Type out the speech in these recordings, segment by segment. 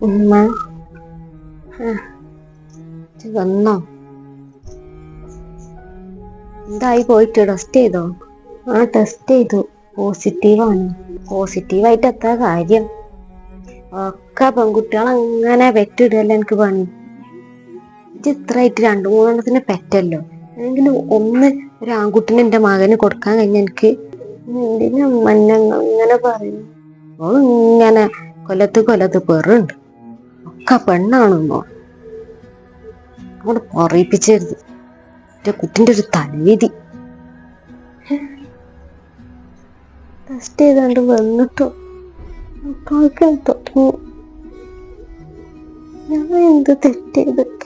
ഉമ്മ ആ, ഇജ്ജ് വന്നോ എന്തായി പോയിട്ട് ടെസ്റ്റ് ചെയ്തോ ആ ടെസ്റ്റ് ചെയ്തു പോസിറ്റീവാണ്. പോസിറ്റീവായിട്ട് എത്ര കാര്യം. ഒക്കെ പെൺകുട്ടികൾ അങ്ങനെ പെറ്റിടുമല്ലോ എനിക്ക് പണി. ഇത് ഇത്രയായിട്ട് രണ്ടു മൂന്നെണ്ണത്തിന് പെറ്റല്ലോ. അല്ലെങ്കിൽ ഒന്ന് ഒരു ആൺകുട്ടിനെ എന്റെ മകന് കൊടുക്കാൻ കഴിഞ്ഞ എനിക്ക് എന്തിനാ മന്നങ്ങൾ ഇങ്ങനെ പറയുന്നു? ഓ ഇങ്ങനെ കൊല്ലത്ത് കൊല്ലത്ത് പെറുണ്ട്. ഒക്കെ പെണ്ണാണോ അങ്ങോട്ട് പറയിപ്പിച്ചരുത് എന്റെ കുട്ടിന്റെ ഒരു തലവിധി ടെസ്റ്റ് ചെയ്താണ്ട് വന്നിട്ടോ. കാക്കാൻ തുടങ്ങി. ഞാൻ എന്ത് തെറ്റ് ചെയ്തിട്ട്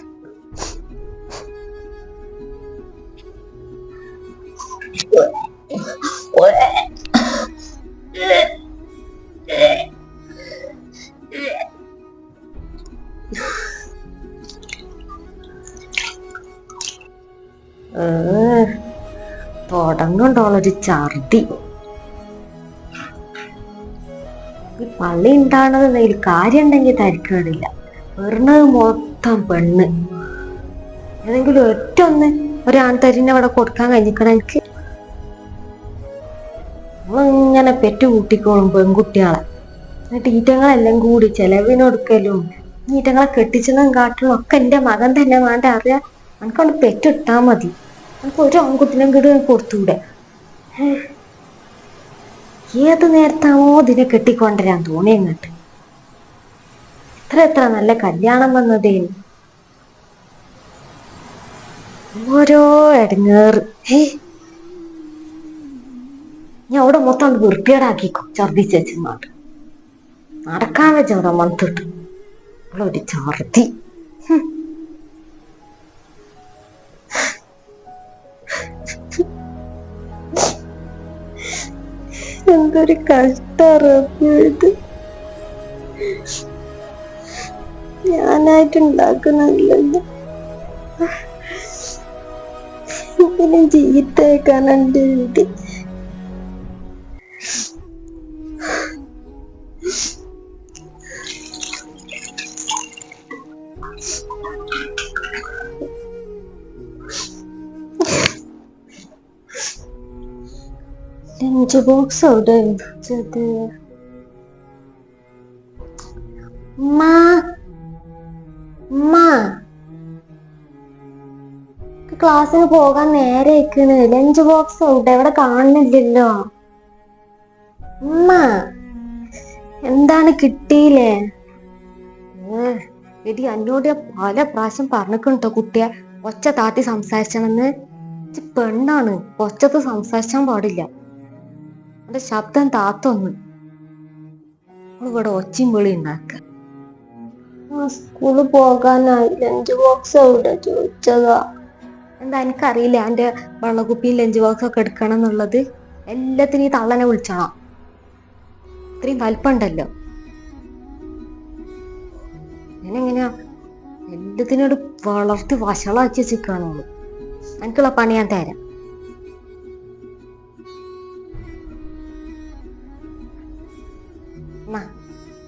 തുടങ്ങണ്ടോളൊരു ഛർദി പള്ളി ഉണ്ടാണത് എന്തെങ്കിലും കാര്യം ഉണ്ടെങ്കിൽ തരിക്കേടില്ല വെറുന്നത് മൊത്തം പെണ്ണ്. ഏതെങ്കിലും ഒറ്റ ഒന്ന് ഒരു ആൺതരിനെ അവിടെ കൊടുക്കാൻ കഴിഞ്ഞിക്കണ എനിക്ക്. ഇങ്ങനെ പെറ്റു കൂട്ടിക്കോളും പെൺകുട്ടികളെ. എന്നിട്ട് ഈറ്റങ്ങളെല്ലാം കൂടി ചെലവിനൊടുക്കലും ഈറ്റങ്ങളെ കെട്ടിച്ചതും കാട്ടലും ഒക്കെ എന്റെ മകൻ തന്നെ വേണ്ട അറിയാ. എനിക്കവിടെ പെറ്റിട്ടാ മതി. എനിക്ക് ഒരു ആൺകുട്ടിനെ കിട്ടും കൊടുത്തൂടെ. ഏത് നേരത്താവോ ഇതിനെ കെട്ടിക്കൊണ്ടുവരാൻ തോന്നി അങ്ങോട്ട് എത്ര എത്ര നല്ല കല്യാണം വന്നതേനു ഓരോ ഇടങ്ങേറ് ഏ ഞാൻ അവിടെ മൊത്തം വൃത്തികേടാക്കിക്കോ ഛർദിച്ചു വെച്ചെന്നാട്ട് നടക്കാൻ വെച്ച അവിടെ മണത്തിട്ട് ഒരു ഛർദി. എന്തൊരു കഷ്ടറിയത് ഞാനായിട്ട് ഉണ്ടാക്കുന്നില്ലല്ലോ പിന്നെ വീട്ടിൽ ബോക്സ് അവിടെ വെച്ചത് ഉമ്മ. ഉമ്മ. ക്ലാസ്സിന് പോകാൻ നേരെ ഇരിക്കുന്നത് ലഞ്ച് ബോക്സ് ഔട്ട് എവിടെ കാണുന്നില്ലല്ലോ. ഉമ്മ. എന്താണ് കിട്ടിയില്ലേ? എടി എന്നോട് പല പ്രാവശ്യം പറഞ്ഞിട്ടുണ്ടോ കുട്ടിയെ. ഒച്ച താത്തി സംസാരിച്ചണെന്ന് പെണ്ണാണ്. ഒച്ചത്ത് സംസാരിച്ചാൻ പാടില്ല. എന്റെ ശബ്ദം താത്തൊന്ന്. ഇവിടെ ഒച്ചയും വിളി ഉണ്ടാക്ക സ്കൂളിൽ പോകാനായി. ലഞ്ച് ബോക്സ് എവിടെ? ചോദിച്ചതാ. എന്താ എനിക്കറിയില്ല. എന്റെ വെള്ളക്കുപ്പിയും ലഞ്ച് ബോക്സ് ഒക്കെ എടുക്കണം എന്നുള്ളത്. എല്ലാത്തിനും ഈ തള്ളനെ വിളിച്ചണം ഇത്രയും വലിപ്പമുണ്ടല്ലോ. ഞാനെങ്ങനെയാ? എല്ലാത്തിനോട് വളർത്തി വഷളാക്കി വെച്ചിരിക്കണോളൂ എനിക്കുള്ള പണി ഞാൻ തരാം.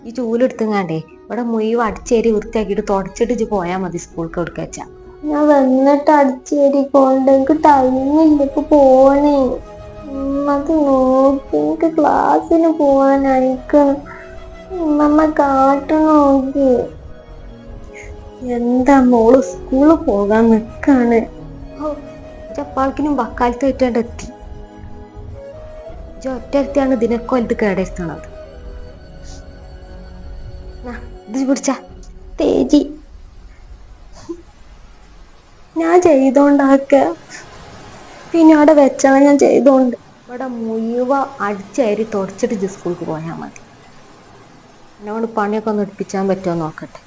ഈ ചൂലെടുത്തുങ്ങാണ്ടേ ഇവിടെ മുഴുവൻ അടിച്ചേരി വൃത്തിയാക്കിയിട്ട് തുടച്ചിട്ട് ഇജ്ജ് പോയാ മതി സ്കൂൾക്ക് എടുക്ക വെച്ചാ. ഞാൻ വന്നിട്ട് അടിച്ചേരി എനിക്ക് ടൈമില്ല പോണേ അത് നോക്കി എനിക്ക് ക്ലാസ്സിന് പോവാനായിക്കണം ഉമ്മ കാട്ടു നോക്കി. എന്താ മോൾ സ്കൂളിൽ പോകാൻ നിക്കാണ്? ചപ്പാൾക്കിനും വക്കാലത്ത് കിട്ടേണ്ട എത്തി. ഒറ്റയാണ് ഇതിനെക്കൊല്ലത്ത് കേടരുത്തണത്. തേജി. ഞാൻ ചെയ്തോണ്ടാക്ക. പിന്നെ അവിടെ വെച്ചാ ഞാൻ ചെയ്തോണ്ട്. ഇവിടെ മുഴുവ അടിച്ചേരി തുടച്ചിട്ട് ജി സ്കൂൾക്ക് പോയാൽ മതി. എന്നോട് പണിയൊക്കെ ഒന്ന് എടുപ്പിച്ചാൻ പറ്റുമോ നോക്കട്ടെ.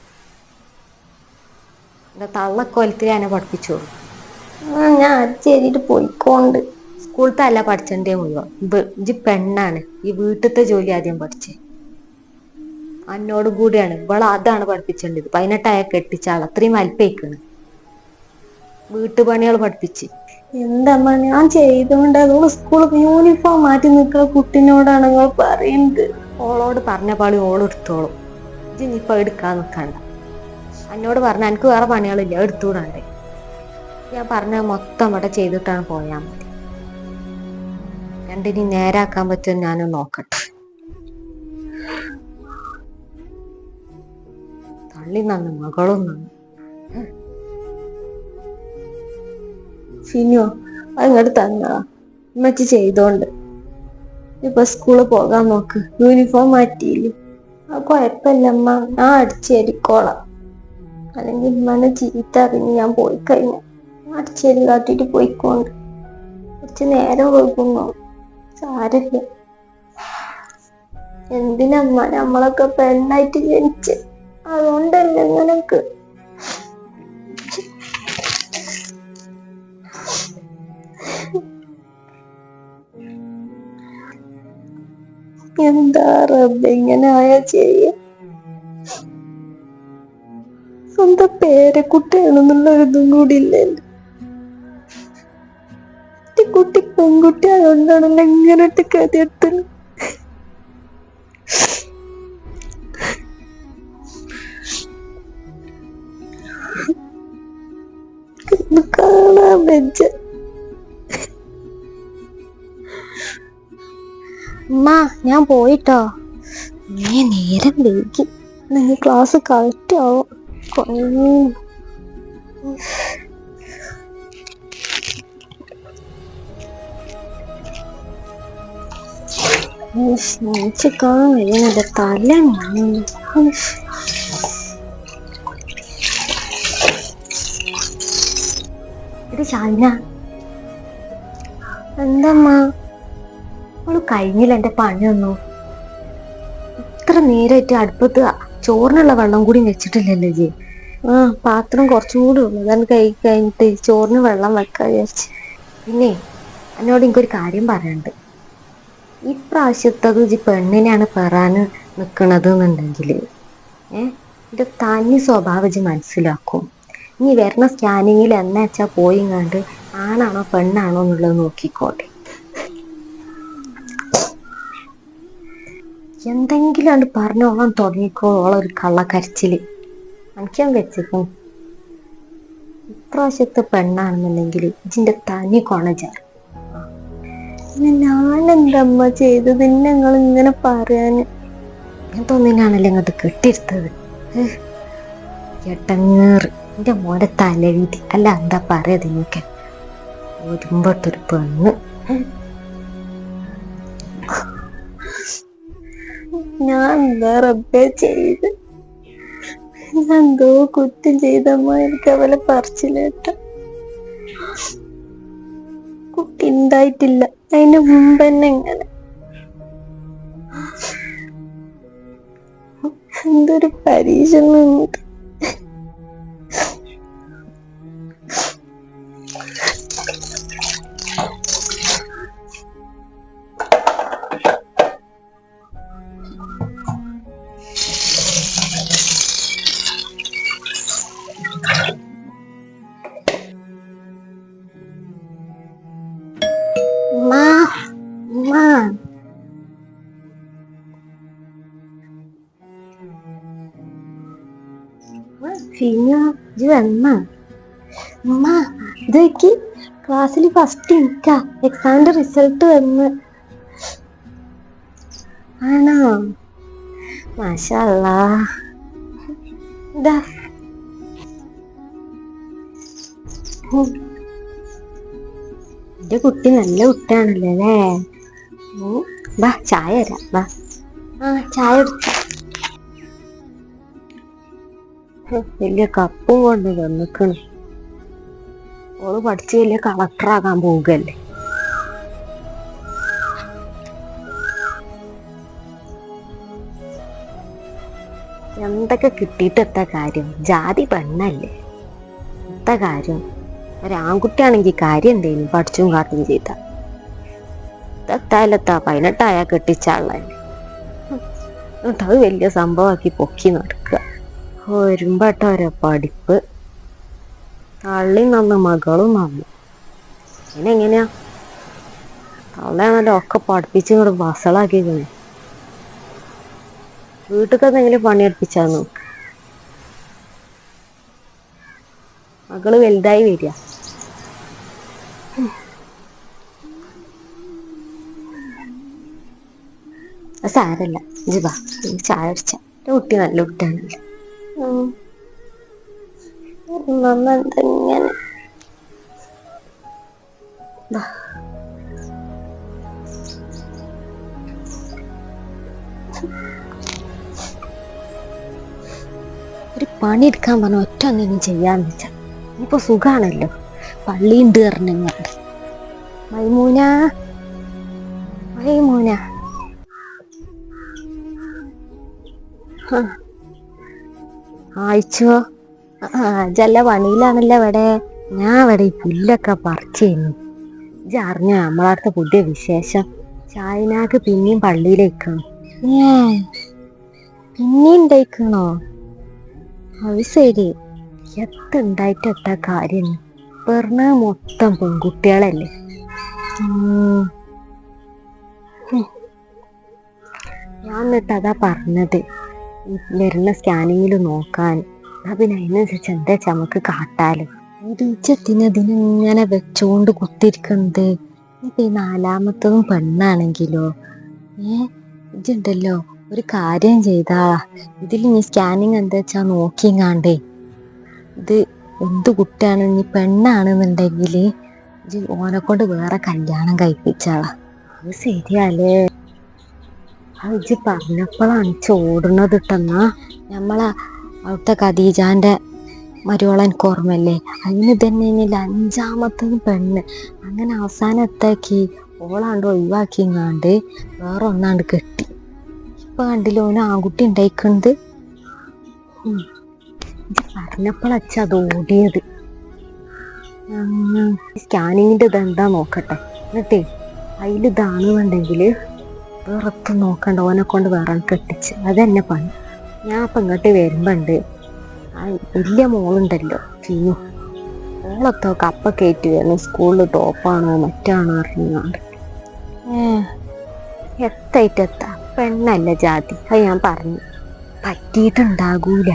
എന്റെ തള്ളക്കൊലത്തിൽ എന്നെ പഠിപ്പിച്ചോളൂ. ഞാൻ അടിച്ചേരിട്ട് പോയിക്കോണ്ട്. സ്കൂളത്തെ അല്ല പഠിച്ചണ്ടേ മുഴുവൻ. ഇജ്ജ് പെണ്ണാണ്. ഈ വീട്ടിലത്തെ ജോലി ആദ്യം പഠിച്ചേ. അന്നോടും കൂടിയാണ്. ഇവളെ അതാണ് പഠിപ്പിച്ചേണ്ടത്. പതിനെട്ടായ കെട്ടിച്ചാൾ അത്രയും അല്പയിക്കണ് വീട്ടുപണികൾ പഠിപ്പിച്ച്. എന്താ ഞാൻ ചെയ്തോണ്ട് അതോൾ സ്കൂളിൽ യൂണിഫോം മാറ്റി നിൽക്കുന്ന കുട്ടിനോടാണ് നിങ്ങൾ പറയുന്നത്. ഓളോട് പറഞ്ഞ പാളി ഓൾ എടുത്തോളും. ഇജ്ജ് ഇനിയിപ്പൊ എടുക്കാൻ നിൽക്കണ്ട. എന്നോട് പറഞ്ഞ എനിക്ക് വേറെ പണികളില്ല എടുത്തുകൂടാണ്ടേ ഞാൻ പറഞ്ഞ മൊത്തം ഇവിടെ ചെയ്തിട്ടാണ് പോയാൽ മതി. രണ്ടിനി നേരാക്കാൻ പറ്റുമെന്ന് ഞാനും നോക്കട്ടെ. തള്ളി നന്ന് മകളും നന്ന് ഫിനോ അങ്ങോട്ട് തന്ന? ഉമ്മച്ചി ചെയ്തോണ്ട്. ഇപ്പൊ സ്കൂളിൽ പോകാൻ നോക്ക്. യൂണിഫോം മാറ്റിയില്ലേ? ആ കുഴപ്പമില്ല അമ്മ ഞാൻ അടിച്ചേരിക്കോളാം അല്ലെങ്കിൽ ഉമ്മനെ ചീത്ത അറിഞ്ഞ് ഞാൻ പോയി കഴിഞ്ഞ അടിച്ചേരി കാട്ടിട്ട് പോയിക്കോണ്ട്. കുറച്ച് നേരം വൈകുന്നു. സാരല്ല എന്തിനമ്മ നമ്മളൊക്കെ പെണ്ണായിട്ട് ജനിച്ച്. അതുകൊണ്ടല്ലേ നിനക്ക്? എന്താ റബ്ബ് ഇങ്ങനെ ആയാ ചെയ്യ. സ്വന്തം പേരക്കുട്ടിയാണെന്നുള്ള ഇതും കൂടി ഇല്ലല്ലോ. കുട്ടി പെൺകുട്ടി ആയതുകൊണ്ടാണല്ലോ ഇങ്ങനെ കഥയെടുത്തത് ഒന്ന് വെച്ച. ഉമ്മ ഞാൻ പോയിട്ടോ. നീ നേരം വൈകി. നീ ക്ലാസ് കറക്റ്റ് ആവും. കൊറേ. നീച്ചക്കാൻ കഴിയുന്നില്ല തല ഇത് ഷാലിന എന്തമ്മ? അവൾ കഴിഞ്ഞില്ല എന്റെ വന്നു. ഇത്ര നേരമായിട്ട് അടുപ്പത്ത് ചോറിനുള്ള വെള്ളം കൂടി വെച്ചിട്ടില്ലല്ലോ ജി. ആ പാത്രം കുറച്ചും കൂടി ഉള്ളു. അതാണ് കൈ കഴിഞ്ഞിട്ട് ചോറിന് വെള്ളം വെക്കാൻ വിചാരിച്ച്. പിന്നെ എന്നോട് എനിക്കൊരു കാര്യം പറയാനുണ്ട്. ഇപ്രാവശ്യത്തത് ജി പെണ്ണിനെയാണ് പെറാന് നിക്കണത് എന്നുണ്ടെങ്കിൽ ഏഹ് ഇത് തനി സ്വഭാവം ജി മനസ്സിലാക്കും. ഇനി വരുന്ന സ്കാനിങ്ങിൽ എന്നാ വെച്ചാ പോയി കണ്ട് ആണാണോ പെണ്ണാണോ എന്നുള്ളത് നോക്കിക്കോട്ടെ. എന്തെങ്കിലും ആണ് പറഞ്ഞോളാൻ തുടങ്ങിക്കോ ഓളൊരു കള്ളക്കരച്ചിൽ എനിക്ക് ഞാൻ വെച്ചേക്കും. ഇപ്രാവശ്യത്തെ പെണ്ണാണെന്നുണ്ടെങ്കിൽ ഇതിന്റെ തനി കൊണചാറ് ഞാൻ എന്തമ്മ ചെയ്തത്? നിങ്ങൾ ഇങ്ങനെ പറയാന്? ഞാൻ തോന്നിനാണല്ലോ ഇങ്ങോട്ട് കെട്ടിയെടുത്തത്. എട്ടങ്ങേറ് എന്റെ മോടെ തലവീതി. അല്ല എന്താ പറയാ നിങ്ങൾക്ക് ഒരുമ്പോട്ടൊരു പെണ്ണ്. ഞാൻ എന്താ റബ്ബേ ചെയ്ത്. ഞാൻ എന്തോ കുറ്റം ചെയ്തമ്മ എനിക്ക് അവലെ പറിച്ചില്ലേട്ട കുട്ടി. ഉണ്ടായിട്ടില്ല. അതിന് മുമ്പ് തന്നെ ഇങ്ങനെ. എന്തൊരു പരീക്ഷ ഉണ്ട്. വന്നാ. ഉമ്മ ഇത് ക്ലാസ്സിൽ ഫസ്റ്റ് എനിക്കാ എക്സാമിന്റെ റിസൾട്ട് വന്ന്. ആണോ? മാഷല്ല ഇതാ. എന്റെ കുട്ടി നല്ല കുട്ടിയാണല്ലോ ബാ ചായ തരാം. ബാ ആ ചായ എടുത്തു വലിയ കപ്പും കൊണ്ട് വന്നിക്കണ്. ഓൾ പഠിച്ച് വലിയ കളക്ടറാകാൻ പോവുകയല്ലേ? എന്തൊക്കെ കിട്ടിയിട്ട് എത്ത കാര്യം? ജാതി പെണ്ണല്ലേ? എത്ത കാര്യം. ഒരാൺകുട്ടിയാണെങ്കിൽ കാര്യം എന്തേലും പഠിച്ചും കാട്ടും ചെയ്ത. എത്തായാലെത്താ പതിനെട്ടായാ കെട്ടിച്ചാളല്ലേ എന്നിട്ട് അത് വലിയ സംഭവമാക്കി പൊക്കി നടക്കുക ഒരുമ്പട്ട ഓരോ പഠിപ്പ്. തള്ളി നന്ന് മകളും നന്നു പിന്നെ എങ്ങനെയാ തള്ളയാണല്ലോ ഒക്കെ പഠിപ്പിച്ച് ഇങ്ങോട്ട് വസളാക്കി വീട്ടിൽ എന്തെങ്കിലും പണിയെടുപ്പിച്ചാ നോക്ക് മകൾ വലുതായി വരിക. സാരല്ല. ജിബാ ചായ അടിച്ച കുട്ടി നല്ല കുട്ടിയാണല്ലോ. മമ്മ എന്തെങ്ങനെ. ഒരു പണി എടുക്കാൻ പറഞ്ഞ ഒറ്റ ഒന്നും ചെയ്യാന്ന് വെച്ചാ. ഇപ്പൊ സുഖാണല്ലോ. പള്ളിയുണ്ട് പറഞ്ഞങ്ങാണ്ട് മൈമൂന. ആയിച്ചോ? ചെല്ല ജല്ല പണിയിലാണല്ലോ ഇവിടെ. ഞാൻ ഇവിടെ ഈ പുല്ലൊക്കെ പറിച്ചു ഇജ്ജ് അറിഞ്ഞ നമ്മളടുത്ത പുതിയ വിശേഷം? ചായനാക്ക് പിന്നെയും പള്ളിയിലേക്കാണ്. ഏ പിന്നെയും ഉണ്ടായിക്കണോ അത് ശരി. എത്തുണ്ടായിട്ട് എത്താ കാര്യം പെർണ മൊത്തം പെൺകുട്ടികളല്ലേ. ഞാൻ എന്നിട്ട് അതാ പറഞ്ഞത്. വരുന്ന സ്കാനിങ്ങിൽ നോക്കാൻ. പിന്നെ അതിനനുസരിച്ച് എന്താ ചമക്ക് കാട്ടാൽ? കാട്ടാലോ ഇതിനെ വെച്ചോണ്ട് കുത്തിരിക്കുന്നത് ഇപ്പൊ ഈ നാലാമത്തതും പെണ്ണാണെങ്കിലോ? ഏ? ഇതുണ്ടല്ലോ ഒരു കാര്യം ചെയ്താ. ഇതിൽ ഇനി സ്കാനിങ് എന്താ വെച്ചാ നോക്കിങ്ങാണ്ടേ. ഇത് എന്ത് കുട്ടിയാണ്? ഇനി പെണ്ണാണെന്നുണ്ടെങ്കിൽ ഓനെ കൊണ്ട് വേറെ കല്യാണം കഴിപ്പിച്ചാളാ. അത് ശരിയല്ലേ അത് ഇജ്ജ് പറഞ്ഞപ്പോഴാണ് ചോടുന്നത് ഇട്ടെന്നാ നമ്മളെ അവിടുത്തെ ഖദീജാന്റെ മരുവളൻ കുറമല്ലേ അതിന് തന്നെ അഞ്ചാമത്തെ പെണ്ണ്. അങ്ങനെ അവസാനം എത്താക്കി. ഓളാണ്ട് കണ്ട് വേറെ ഒന്നാണ്ട് കെട്ടി. ഇപ്പൊ കണ്ടില്ല ഓന് ആൺകുട്ടി ഉണ്ടായിക്കുന്നത് പറഞ്ഞപ്പോഴച്ച അത് ഓടിയത്. സ്കാനിങ്ങിന്റെ ഇത് എന്താ നോക്കട്ടെ. എന്നിട്ടേ അതിൽ വേറൊത്തും നോക്കണ്ട ഓനെ കൊണ്ട് വേറെ കെട്ടിച്ച്. അതെന്നെ പണി. ഞാൻ അപ്പം ഇങ്ങോട്ട് വരുമ്പോണ്ട് ആ വലിയ മോളുണ്ടല്ലോ ചീനു മോളൊക്കെ കപ്പ കയറ്റി വരുന്നു സ്കൂളിൽ ടോപ്പാണോ മറ്റാണോ അറിഞ്ഞാണ്ട് എത്തായിട്ട് എത്താ. പെണ്ണല്ല ജാതി. അത് ഞാൻ പറഞ്ഞു. പറ്റിയിട്ടുണ്ടാകൂല.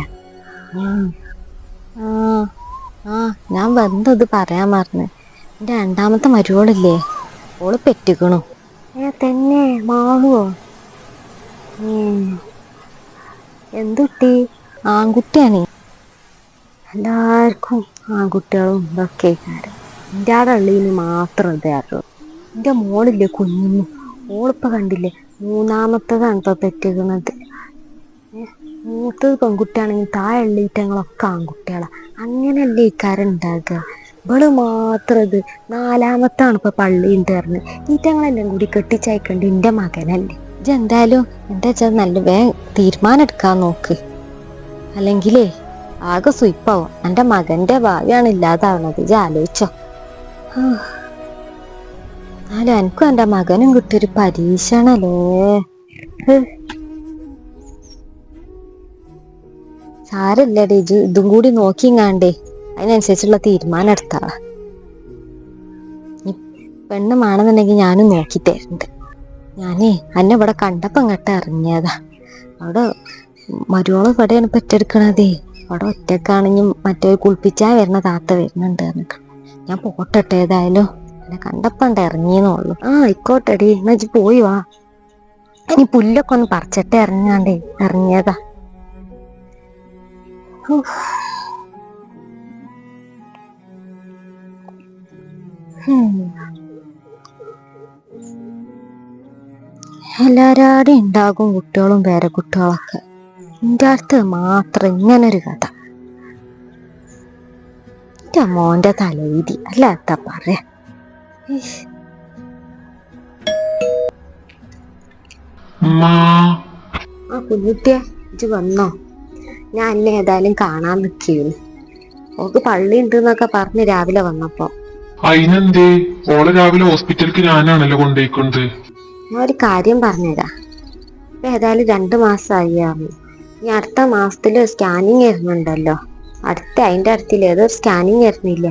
ആ ആ ഞാൻ വന്നത് പറയാൻ മറന്ന്. എന്റെ രണ്ടാമത്തെ മരുവോളില്ലേ ഓൾ പെറ്റിക്കണു. ഏ തന്നെ മാളുവോ? എന്തുട്ടി? ആൺകുട്ടിയാണ്. എല്ലാവർക്കും ആൺകുട്ടികളും ഇതൊക്കെ എന്റെ ആടെ ഉള്ളതിന് മാത്രം ഇതായിരുന്നു എന്റെ മോളില്ലേ കുഞ്ഞിന്. മോളിപ്പോ കണ്ടില്ലേ മൂന്നാമത്തതാണ് ഏ, മൂത്തത് പെൺകുട്ടിയാണെങ്കിൽ താഴെ ഉള്ളീറ്റങ്ങളൊക്കെ ആൺകുട്ടികളാണ് അങ്ങനെയല്ലേ ഇക്കാരം ഉണ്ടാകുക ഇവൾ മാത്രം ഇത് നാലാമത്താണ് ഇപ്പൊ പള്ളി ഉണ്ടായിരുന്നത് ഈറ്റങ്ങളെല്ലാം കൂടി കെട്ടിച്ചയക്കണ്ട് എന്റെ മകനല്ലേ. ഇതെന്തായാലും എന്താ വെച്ചാൽ നല്ല വേ തീരുമാനം എടുക്കാൻ നോക്ക്. അല്ലെങ്കിലേ ആകെ സുയിപ്പാവും എന്റെ മകന്റെ ഭാവിയാണ് ഇല്ലാതാവണത്. ഇജ്ജ് ആലോചിച്ചോ. എന്നാലും എനിക്കും എന്റെ മകനും കിട്ടിയൊരു പരീക്ഷണല്ലേ. സാരല്ലേ ഇതും കൂടി നോക്കിങ്ങാണ്ടേ. അതിനനുസരിച്ചുള്ള തീരുമാനം എടുത്താളാ പെണ്ണ് മാണെന്നുണ്ടെങ്കിൽ ഞാനും നോക്കി തരുന്നുണ്ട് ഞാനേ അന്നെ ഇവിടെ കണ്ടപ്പം ഇങ്ങോട്ട് ഇറങ്ങിയതാ അവിടെ മരുവോൾ ഇവിടെയാണ് പെറ്റെടുക്കണതേ അവിടെ ഒറ്റക്കാണെങ്കിൽ മറ്റേ കുളിപ്പിച്ചാ വരുന്ന താത്ത വരുന്നുണ്ട് ഞാൻ പോട്ടെ ഏതായാലും. എന്നെ കണ്ടപ്പണ്ട് ഇറങ്ങിയെന്നുള്ളു ആ ആയിക്കോട്ടെടി. എന്നാ വെച്ച് പോയി വാ. ഇനി പുല്ലൊക്കെ ഒന്ന് പറിച്ചിട്ട് ഇറങ്ങാണ്ടേ. ഇറങ്ങിയതാ എല്ലാരാടെയും ഉണ്ടാകും കുട്ടികളും പേരക്കുട്ടികളൊക്കെ. എന്റെ അടുത്ത് മാത്രം ഇങ്ങനൊരു കഥ. എന്റെ മോന്റെ തലവിധി അല്ല എന്താ പറയാ. ആ കുഞ്ഞുട്ടിയെ വന്നോ? ഞാൻ എന്നെ ഏതായാലും കാണാൻ നിൽക്കുന്നു ഓക്ക് പള്ളി ഉണ്ട് എന്നൊക്കെ പറഞ്ഞ് രാവിലെ വന്നപ്പോ. അതിനെന്തേ ഓളെ രാവിലെ ഹോസ്പിറ്റലിക്ക് ഞാനാണല്ലോ കൊണ്ടേക്കുന്നത് ഞാൻ ഒരു കാര്യം പറഞ്ഞുതരാ ഇപ്പൊ ഏതായാലും രണ്ടു മാസമായി ആവും. ഇനി അടുത്ത മാസത്തിൽ സ്കാനിങ് വരുന്നുണ്ടല്ലോ. അടുത്ത അതിന്റെ അടുത്തില്ല ഏതോ സ്കാനിങ് വരുന്നില്ല.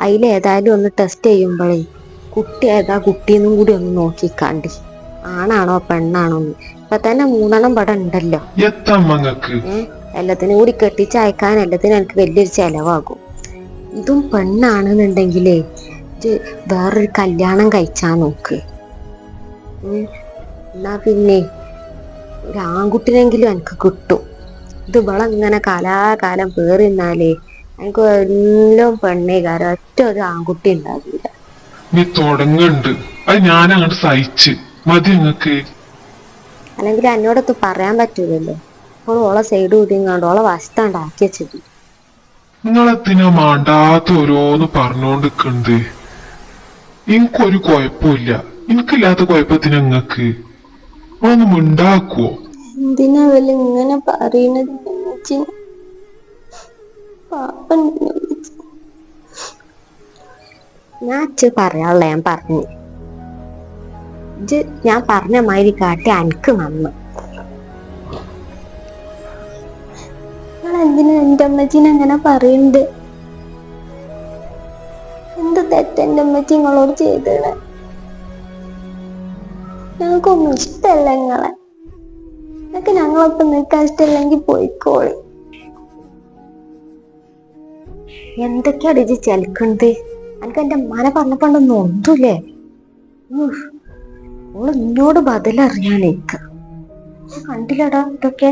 അതിൽ ഏതായാലും ഒന്ന് ടെസ്റ്റ് ചെയ്യുമ്പോഴേ കുട്ടി ഏതാ കുട്ടീന്നും കൂടി ഒന്ന് നോക്കിക്കാണ്ടി. ആണാണോ പെണ്ണാണോ എന്ന്. ഇപ്പൊ തന്നെ മൂന്നെണ്ണം പടം ഉണ്ടല്ലോ. ഏഹ് എല്ലാത്തിനും കൂടി കെട്ടിച്ചയക്കാൻ എല്ലാത്തിനും എനിക്ക് വലിയൊരു ചെലവാകും. ഇതും പെണ്ണാണെന്നുണ്ടെങ്കിലേ ഇത് വേറൊരു കല്യാണം കഴിച്ചാ നോക്ക്. എന്നാ പിന്നെ ഒരു ആൺകുട്ടിനെങ്കിലും എനിക്ക് കിട്ടും. ഇത് ഇവളങ്ങനെ കാലാകാലം വേറെ നിന്നാലേ എനിക്ക് എല്ലാം പെണ്ണേ കാരണം ഒറ്റ ഒരു ആൺകുട്ടി ഉണ്ടാകില്ല നീ തുടങ്ങണ്ട്. അത് ഞാൻ അങ്ങോട്ട് സഹിച്ച്. മതി നിങ്ങക്ക്. അല്ലെങ്കിൽ എന്നോടൊത്ത് പറയാൻ പറ്റൂലല്ലോ. അപ്പോൾ ഓളെ സൈഡ് കൂട്ടിങ്ങാണ്ട് ഓളെ വശത്താണ്ടാക്കി നിങ്ങളെ നിങ്ങളെത്തിനാ മാണ്ടാത്ത ഓരോന്ന് പറഞ്ഞോണ്ടിക്കണ്ട്? എനിക്കൊരു കുഴപ്പമില്ല. എനിക്കില്ലാത്ത കുഴപ്പത്തിന് നിങ്ങക്ക് ഒന്ന് മിണ്ടാക്കുവോ എന്തിനാ ഇങ്ങനെ പറയണത്? ഞാൻ അച്ഛ പറയാനുള്ള ഞാൻ പറഞ്ഞു. ഞാൻ പറഞ്ഞ മാതിരി കാട്ടി അനക്ക് നന്ന്. നിങ്ങൾ എന്തിനാ എന്റെ അമ്മച്ചിനെ അങ്ങനെ പറയുന്നത് എന്ത് തെറ്റ് എന്റെ അമ്മച്ചി നിങ്ങളോട് ചെയ്തത് ഞങ്ങൾക്കൊന്നും ഇഷ്ടല്ല നിങ്ങളെ. നിങ്ങൾക്ക് ഞങ്ങളൊപ്പം നിൽക്കാൻ ഇഷ്ടമില്ലെങ്കിൽ പോയിക്കോളി. എന്തൊക്കെയാണ് ഇജ്ജ് ചലിക്കണത്? എനിക്ക് എന്റെ മന പറഞ്ഞപ്പോണ്ടൊന്നും ഒന്നുമില്ലേ? ഓൾ എന്നോട് ബദലറിയാനേക്ക് കണ്ടില്ലടാ ഇതൊക്കെ.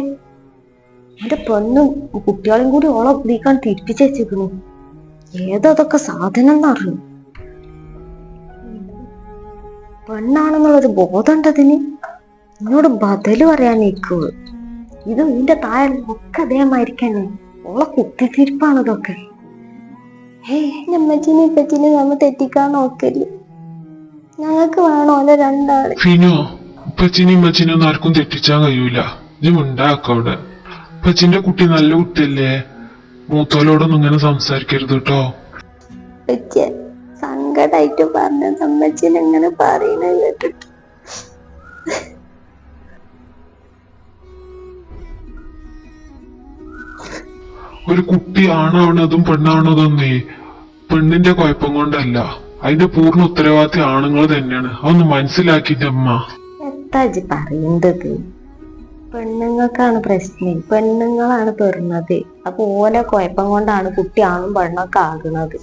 എന്റെ പെണ്ണും കുട്ടികളെയും കൂടി ഓളെ ഉപയോഗിക്കാൻ തിരിപ്പിച്ചു ഏതൊക്കെ സാധനം എന്നറിഞ്ഞു പെണ്ണാണെന്നുള്ളൊരു ബോധമുണ്ടതിന് എന്നോട് ബദൽ പറയാൻ പറയാനേക്കു ഇത് ഇതിന്റെ താഴെ ഒക്കെ അതേമായിരിക്കന്നെ. ഓളെ കുത്തിത്തിരിപ്പാണ് ഇതൊക്കെ. ഏ എന്റെ അമ്മച്ചിനെ ഇപ്പച്ചിനെ നമ്മ തെറ്റിക്കാൻ നോക്കൽ ഞങ്ങൾക്ക് വേണോ അല്ലെ രണ്ടാൾ. ഫിനോ ഉപ്പച്ചിനും ഉമ്മച്ചിനും ഒന്നും ആർക്കും തെറ്റിച്ചാൻ കഴിയൂല. ഇത് ഉണ്ടാക്കവിടെ ഉപ്പച്ചിന്റെ കുട്ടി നല്ല കുട്ടിയല്ലേ? മൂത്തോലോടൊന്നും ഇങ്ങനെ സംസാരിക്കരുത് കേട്ടോ. സങ്കടായിട്ട് പറഞ്ഞ അമ്മച്ചിനെ എങ്ങനെ പറയണ കേട്ടിട്ട്. ഒരു കുട്ടി ആണാവണതും പെണ്ണാവണതൊന്നേ പെണ്ണിന്റെ കുഴപ്പം കൊണ്ടല്ല. അതിന്റെ പൂർണ ഉത്തരവാദിത്വം ആണുങ്ങൾ തന്നെയാണ്. അതൊന്ന് മനസ്സിലാക്കിട്ടമ്മ എന്താ പറയുന്നത് പെണ്ണുങ്ങൾക്കാണ് പ്രശ്നം. പെണ്ണുങ്ങളാണ് പെറുന്നത്. അപ്പൊ ഓല കുഴപ്പം കൊണ്ടാണ് കുട്ടി ആണും പെണ്ണൊക്കെ ആകുന്നത്.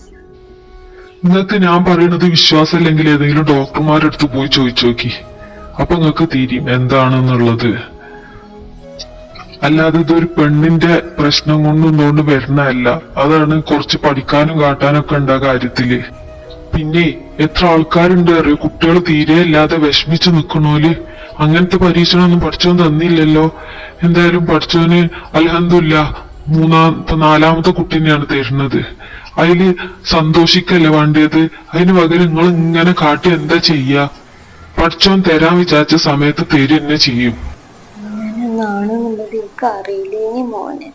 നിങ്ങൾക്ക് ഞാൻ പറയുന്നത് വിശ്വാസമില്ലെങ്കിൽ ഏതെങ്കിലും ഡോക്ടർമാരുടെ അടുത്ത് പോയി ചോദിച്ചു നോക്കി. അപ്പൊ നിങ്ങൾക്ക് തീരും എന്താണെന്നുള്ളത്. അല്ലാതെ ഇതൊരു പെണ്ണിന്റെ പ്രശ്നം കൊണ്ടും കൊണ്ട് വരുന്നതല്ല. അതാണ് കുറച്ച് പഠിക്കാനും കാട്ടാനും ഒക്കെ ഉണ്ട് ആ കാര്യത്തിൽ. പിന്നെ എത്ര ആൾക്കാരുണ്ട് അറിയോ? കുട്ടികൾ തീരെ ഇല്ലാതെ വിഷമിച്ചു നിക്കണോൽ? അങ്ങനത്തെ പരീക്ഷണമൊന്നും പഠിച്ചോൻ തന്നില്ലല്ലോ. എന്തായാലും പഠിച്ചോന് അലഹന്ദില്ല മൂന്നാമത്തെ നാലാമത്തെ കുട്ടീനെയാണ് തരുന്നത്. അതിൽ സന്തോഷിക്കല്ലേ വേണ്ടത് അതിന് പകരം നിങ്ങൾ ഇങ്ങനെ കാട്ടി എന്താ ചെയ്യാ? പഠിച്ചോൻ തരാൻ വിചാരിച്ച സമയത്ത് തരും എന്നെ ചെയ്യും. അങ്ങനെയൊന്നാണെന്നുള്ളത് എനിക്ക് അറിയില്ലേനി മോനെ.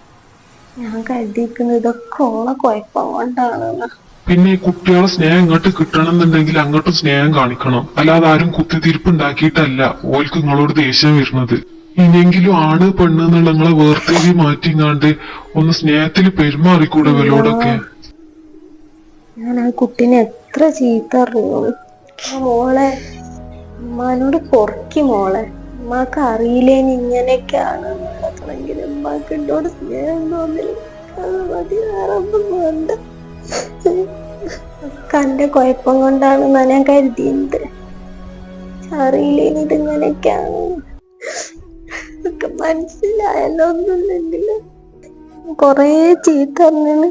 ഞാൻ കരുതിയിരിക്കുന്നത് ഇതൊക്കെ ഉള്ള കുഴപ്പം കൊണ്ടാണെന്ന്. പിന്നെ കുട്ടികളെ സ്നേഹം ഇങ്ങോട്ട് കിട്ടണം എന്നുണ്ടെങ്കിൽ അങ്ങോട്ടും സ്നേഹം കാണിക്കണം. അല്ലാതെ ആരും കുത്തിത്തിരിപ്പ് ഉണ്ടാക്കിയിട്ടല്ല ഓൽക്ക് നിങ്ങളോട് ദേഷ്യം വരുന്നത്. ഇനിയെങ്കിലും ആണ് പെണ്ണ് എന്നുള്ള നിങ്ങളെ വേർതിരി മാറ്റിങ്ങാണ്ട് ഒന്ന് സ്നേഹത്തിൽ പെരുമാറിക്കൂടെ ഇവരോടൊക്കെ? ഞാൻ ആ കുട്ടീനെ എത്ര ചീത്ത ആ മോളെ ഉമ്മാനോട് പൊറക്കി മോളെ. ഉമ്മാക്ക് അറിയില്ലേനി ഇങ്ങനെയൊക്കെയാണ് എന്നുള്ളതെങ്കിൽ ഉമ്മാക്ക് എന്നോട് സ്നേഹം തോന്നില്ല. അത് മതി വേറെ ഒന്നും വേണ്ട. എന്റെ കുഴപ്പം കൊണ്ടാണെന്നാ ഞാൻ കരുതിയത് അറിയില്ലേനി ഇതിങ്ങനെയൊക്കെയാണ്. ഒക്കെ മനസ്സിലായല്ലോ ഒന്നുമില്ലെങ്കിൽ. കൊറേ ചീത്ത അറിഞ്ഞാണ്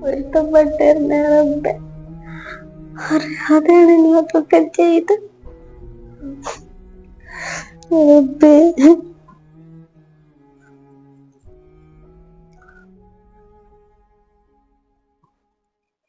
പൊരുത്തപ്പെട്ടിരുന്ന അറിയാതെയാണ് നീ അതൊക്കെ ചെയ്ത് റബ്ബേ.